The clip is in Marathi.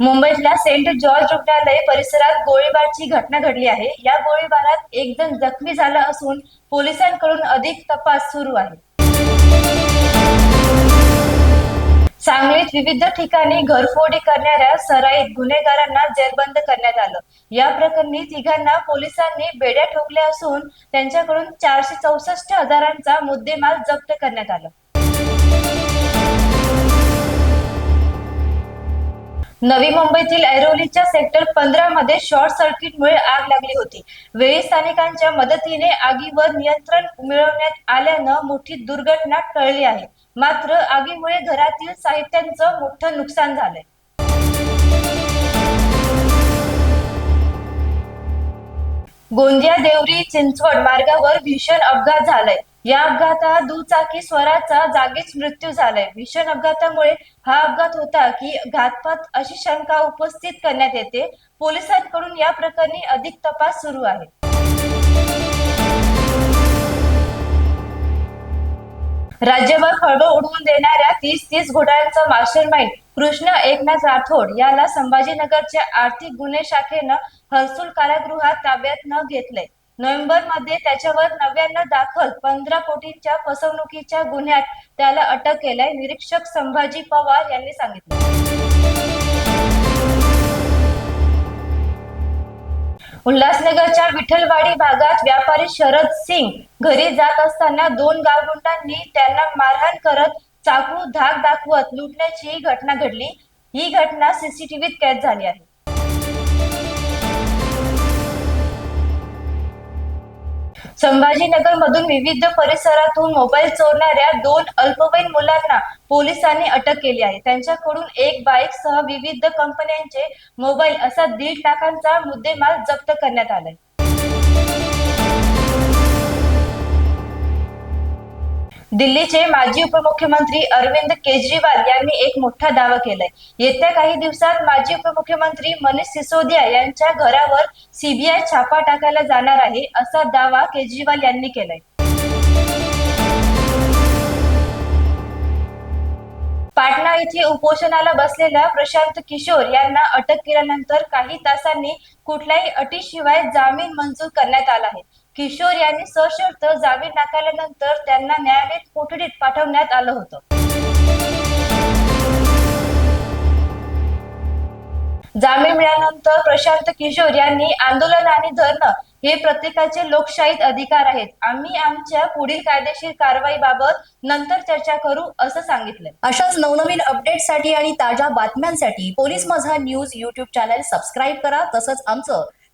मुंबईतल्या सेंट जॉर्ज रुग्णालय परिसरात गोळीबारची घटना घडली आहे. या गोळीबारात एक जण जखमी झाला असून पोलिसांकडून अधिक तपास सुरू आहे. सांगलीत विविध ठिकाणी घरफोडी करणाऱ्या सराईत गुन्हेगारांना जेरबंद करण्यात आलं. या प्रकरणी तिघांना पोलिसांनी बेड्या ठोकल्या असून त्यांच्याकडून चारशे चौसष्ट हजारांचा मुद्देमाल जप्त करण्यात आला. नवी मुंबईतील ऐरोलीच्या सेक्टर पंधरा मध्ये शॉर्ट सर्किटमुळे आग लागली होती. वेळी स्थानिकांच्या मदतीने आगीवर नियंत्रण मिळवण्यात आल्यानं मोठी दुर्घटना टळली आहे. मात्र आगीमुळे घरातील साहित्यांचं मोठं नुकसान झालंय. गोंदिया देवरी चिंचवड मार्गावर भीषण अपघात झालाय. या अपघातात दुचाकी स्वराचा जागीच मृत्यू झालाय. भीषण अपघातामुळे हा अपघात होता की घातपात अशी शंका उपस्थित करण्यात येते. पोलिसांकडून या प्रकरणी अधिक तपास सुरू आहे. राज्यभर खळबळ उडवून देणाऱ्या तीस तीस घोटाळ्यांचा मास्टर माइंड कृष्ण एकनाथ राठोड याला संभाजीनगरच्या आर्थिक गुन्हे शाखेनं हर्सुल कारागृहात ताब्यात न घेतलंय. नोव्हेंबरमध्ये त्याच्यावर नव्यानं दाखल पंधरा कोटींच्या फसवणुकीच्या गुन्ह्यात त्याला अटक केलंय निरीक्षक संभाजी पवार यांनी सांगितलं. उल्हासनगरच्या विठ्ठलवाडी भागात व्यापारी शरद सिंग घरी जात असताना दोन गावगुंडांनी त्यांना मारहाण करत चाकू धाक दाखवत लुटण्याची घटना घडली. ही घटना सीसीटीव्हीत कैद झाली आहे. संभाजीनगर मधून विविध परिसरातून मोबाईल चोरणाऱ्या दोन अल्पवयीन मुलांना पोलिसांनी अटक केली आहे. त्यांच्याकडून एक बाईक सह विविध कंपन्यांचे मोबाईल असा दीड लाखांचा मुद्देमाल जप्त करण्यात आलाय. दिल्लीचे माजी उपमुख्यमंत्री अरविंद केजरीवाल यांनी एक मोठा दावा केलाय. येत्या काही दिवसात माजी उपमुख्यमंत्री मनीष सिसोदिया यांच्या घरावर सीबीआय छापा टाकायला जाणार आहे असा दावा केजरीवाल यांनी केलाय. पाटणा येथे उपोषणाला बसलेल्या प्रशांत किशोर यांना अटक केल्यानंतर काही तासांनी कुठल्याही अटीशिवाय जामीन मंजूर करण्यात आला आहे. किशोर यांनी सशर्त जामीन नाकारल्यानंतर त्यांना न्यायालयीन कोठडीत पाठवण्यात आलं होतं. जामीन मिळाल्यानंतर प्रशांत किशोर यांनी आंदोलन आणि धरणं हे प्रत्येकाचे लोकशाहीत अधिकार आहेत. आम्ही आमच्या पुढील कायदेशीर कारवाईबाबत नंतर चर्चा करू असं सांगितलं अशाच नवनवीन अपडेटसाठी आणि ताज्या बातम्यांसाठी police Majha news YouTube channel subscribe करा. तसंच आमचं